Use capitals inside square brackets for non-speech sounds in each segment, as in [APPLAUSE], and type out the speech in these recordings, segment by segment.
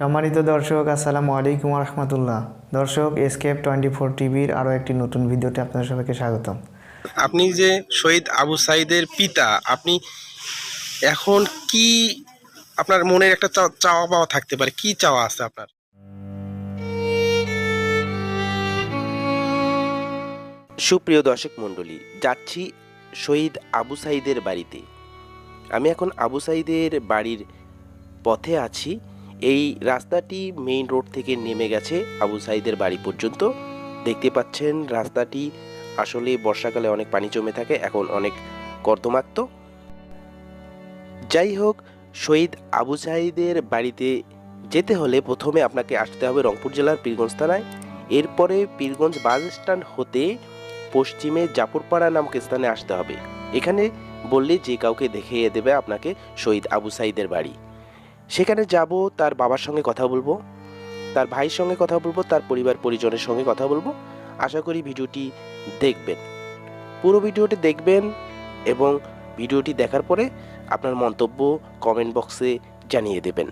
সম্মানিত দর্শক আসসালামু আলাইকুম রহমতুল্লাহ দর্শক এসকেপ টোয়েন্টি ফোর টিভির আরও একটি নতুন ভিডিওতে আপনাদের সবাইকে স্বাগতম। আপনি যে শহীদ আবু সাইদের পিতা আপনি এখন কি আপনার মনের একটা চা- চাওয়া পাওয়া থাকতে পারে? কি চাওয়া আছে আপনার? সুপ্রিয় দর্শক মণ্ডলী যাচ্ছি শহীদ আবু সাইদের বাড়িতে। আমি এখন আবু সাইদের বাড়ির পথে আছি। এই রাস্তাটি মেইন রোড থেকে নেমে গেছে আবু সাইদের বাড়ি পর্যন্ত। দেখতে পাচ্ছেন রাস্তাটি আসলে বর্ষাকালে অনেক পানি জমে থাকে, এখন অনেক কর্দমাক্ত। যাই হোক, শহীদ আবু সাইদের বাড়িতে যেতে হলে প্রথমে আপনাকে আসতে হবে রংপুর জেলার পীরগঞ্জ থানায়। এরপরে পীরগঞ্জ বাস স্ট্যান্ড হতে পশ্চিমে জাপুরপাড়া নামক স্থানে আসতে হবে। এখানে বললে যে কাউকে দেখিয়ে দেবে আপনাকে শহীদ আবু সাইদের বাড়ি। সেখানে যাব, তার বাবার সঙ্গে কথা বলব, তার ভাইয়ের সঙ্গে কথা বলব, তার পরিবার পরিজনের সঙ্গে কথা বলব। আশা করি ভিডিওটি দেখবেন। পুরো ভিডিওটি দেখবেন এবং ভিডিওটি দেখার পরে আপনার মন্তব্য কমেন্ট বক্সে জানিয়ে দেবেন।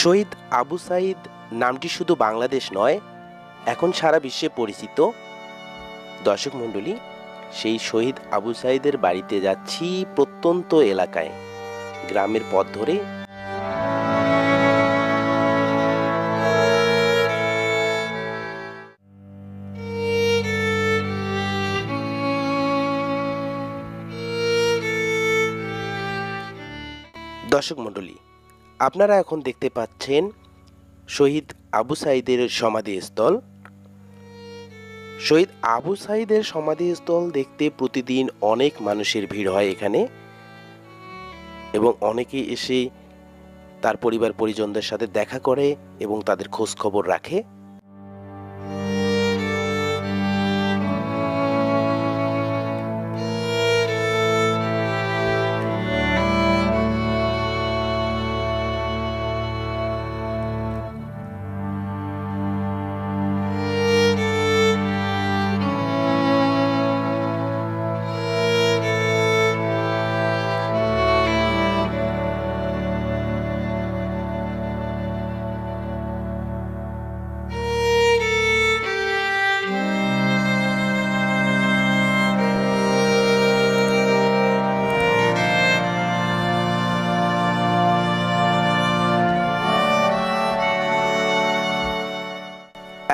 শহীদ আবু সাইদ নামটি শুধু বাংলাদেশ নয় এখন সারা বিশ্বে পরিচিত দর্শক মণ্ডলী, সেই শহীদ আবু সাইদের বাড়িতে যাচ্ছি প্রত্যন্ত এলাকায়, গ্রামের পথ ধরে। দর্শক মণ্ডলী, আপনারা এখন দেখতে পাচ্ছেন শহীদ আবু সাইদের সমাধিস্থল। শহীদ আবু সাইদের সমাধিস্থল দেখতে প্রতিদিন অনেক মানুষের ভিড় হয় এখানে এবং অনেকে এসে তার পরিবার পরিজনদের সাথে দেখা করে এবং তাদের খোঁজ খবর রাখে।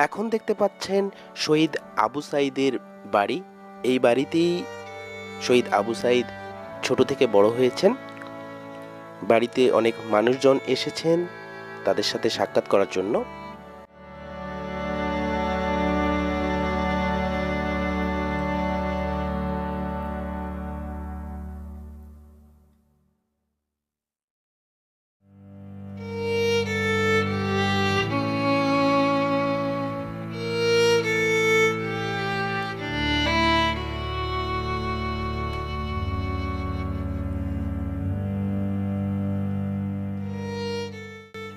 এখন দেখতে পাচ্ছেন শহীদ আবু সাইদের বাড়ি। এই বাড়িতেই শহীদ আবু সাইদ ছোট থেকে বড় হয়েছেন। বাড়িতে অনেক মানুষজন এসেছেন তাদের সাথে সাক্ষাৎ করার জন্য।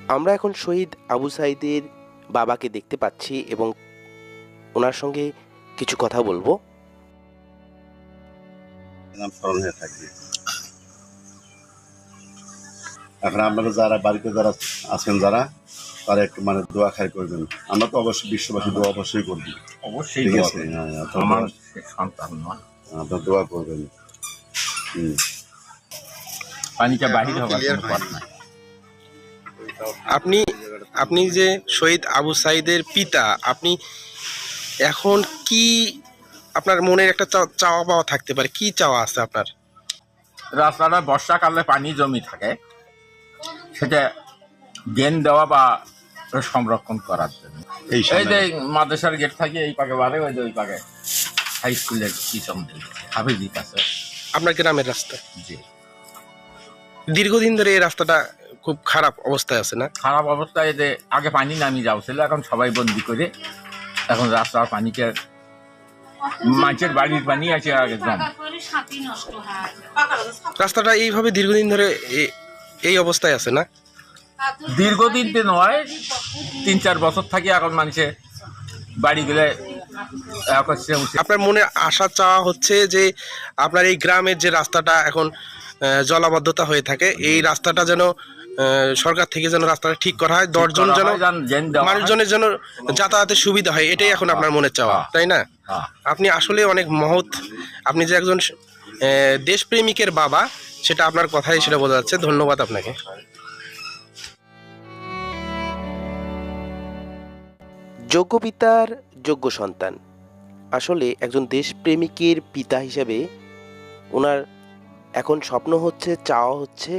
আমরা এখন শহীদ আবু সাইদের বাবাকে দেখতে পাচ্ছি এবং ওনার সঙ্গে কিছু কথা বলব। নাম স্মরণ হয়ে থাকবে এখন আপনারা যারা বাড়িতে যারা আছেন যারা তারা একটু মানে দোয়া খাই করবেন। আমরা তো অবশ্যই বিশ্ববাসী দোয়া অবশ্যই করবি। অবশ্যই ঠিক দোয়া আছে? করি। হ্যাঁ, আপনারা আমার সন্তান নয়। আপনারা দোয়া করবেন। হুম। পানিটা বাহির নাই। আপনি আপনি যে শহীদ আবু সাইদের পিতা আপনি এখন কি আপনার মনের একটা চাওয়া পাওয়া থাকতে পারে? কি চাওয়া আছে আপনার? রাস্তাটা বর্ষাকালে পানি জমি থাকে। সেটা ড্রেন দেওয়া বা সংরক্ষণ করার জন্য। এই যে মাদ্রাসার গেট থাকে এই পাকে বাড়ে ওই যে ওই পাকে হাই স্কুলের দিকে হাফিজি কাছে আপনার গ্রামের রাস্তা? জি। দীর্ঘদিন ধরে এই রাস্তাটা খুব খারাপ অবস্থায় আছে না? খারাপ অবস্থায় যে আগে পানি নামিয়ে নামি যাওছিল এখন সবাই বন্দি করে এখন রাস্তার পানিকে মাছের বাড়ির পানি আছে একদম। রাস্তাটা এইভাবে দীর্ঘদিন ধরে এই অবস্থায় আছে না? দীর্ঘদিন তো নয় তিন চার বছর থাকি এখন মানুষে বাড়ি গেলে এ আপনার মনে আশা চাওয়া হচ্ছে যে আপনার এই গ্রামের যে রাস্তাটা এখন জলাবদ্ধতা হয়ে থাকে এই রাস্তাটা যেন সরকার থেকে যেন রাস্তাটা ঠিক করা হয় দশজন যেন মানুষজনের জন্য যাতায়াতের সুবিধা হয় এটাই এখন আপনার মনে চাওয়া তাই না? হ্যাঁ। আপনি আসলে অনেক মহৎ আপনি যে একজন আহ, দেশপ্রেমিকের বাবা সেটা আপনার কথাই সেটা বোঝা যাচ্ছে। ধন্যবাদ আপনাকে। যোগ্য পিতার যোগ্য সন্তান। আসলে একজন দেশপ্রেমিকের পিতা হিসেবে ওনার এখন স্বপ্ন হচ্ছে চাওয়া হচ্ছে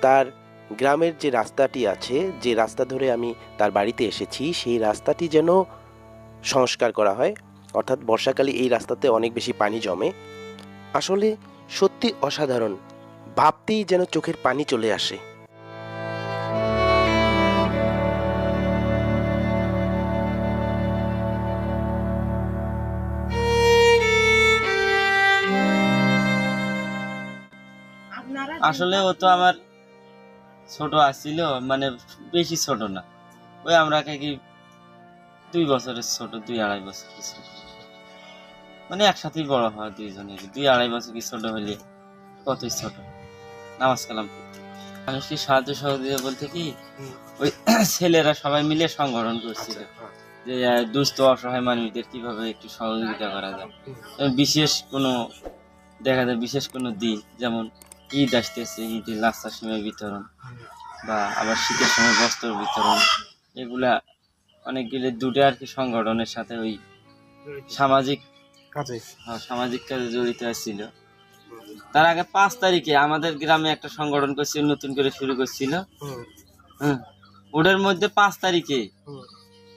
তার গ্রামের যে রাস্তাটি আছে যে রাস্তা ধরে আমি তার বাড়িতে এসেছি সেই রাস্তাটি যেন সংস্কার করা হয়। অর্থাৎ বর্ষাকালে এই রাস্তাতে অনেক বেশি পানি জমে। আসলে সত্যি অসাধারণ। ভাবতেই যেন চোখের পানি চলে আসে। আসলে ও তো আমার ছোট আসছিল মানে বেশি ছোট না। ওই আমরা কি দুই বছরের ছোট দুই আড়াই বছরের ছোট। মানে একসাথেই বড় হয় দুইজনে দুই আড়াই বছর কি ছোট হলে কতই ছোট। নামাজ কালাম মানুষকে সাহায্য সহযোগিতা বলতে কি ওই [CLEARS THROAT] ছেলেরা সবাই মিলে সংগঠন করছিল। যে আহ, দুস্থ অসহায় মানুষদের কীভাবে একটু সহযোগিতা করা যায়। বিশেষ কোনো দেখা যায় বিশেষ কোনো দিক যেমন ঈদ আসতেছে ঈদের লাস্তার সময় বিতরণ বা আবার শীতের সময় বস্ত্র বিতরণ। এগুলা অনেকগুলো দুটো আর কি সংগঠনের সাথে ওই সামাজিক কাজে। হ্যাঁ, সামাজিক কাজে জড়িত ছিল। তার আগে পাঁচ তারিখে আমাদের গ্রামে একটা সংগঠন করছিল নতুন করে শুরু করছিল। হ্যাঁ ওটার মধ্যে পাঁচ তারিখে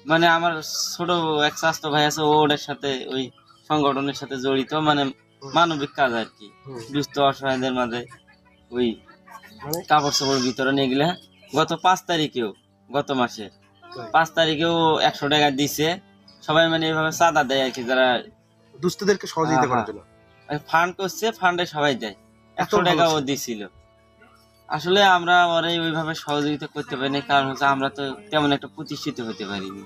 মানে আমার ছোট এক স্বাস্থ্য ভাই আছে ও ওটার সাথে ওই সংগঠনের সাথে জড়িত। মানে মানবিক কাজ আর কি। দুস্থ অসহায়দের মাঝে ওই কাপড় চোপড় বিতরণ এগুলা গত পাঁচ তারিখেও গত মাসে। পাঁচ তারিখেও একশো টাকা দিছে। সবাই মানে এভাবে চাঁদা দেয় আর কি যারা দুস্থদেরকে সহযোগিতা করার জন্য? ফান্ড করছে ফান্ডে সবাই দেয়। একশো টাকা ও দিছিল। আসলে আমরা ওরাই ওইভাবে সহযোগিতা করতে পারিনি কারণ হচ্ছে আমরা তো তেমন একটা প্রতিষ্ঠিত হতে পারিনি।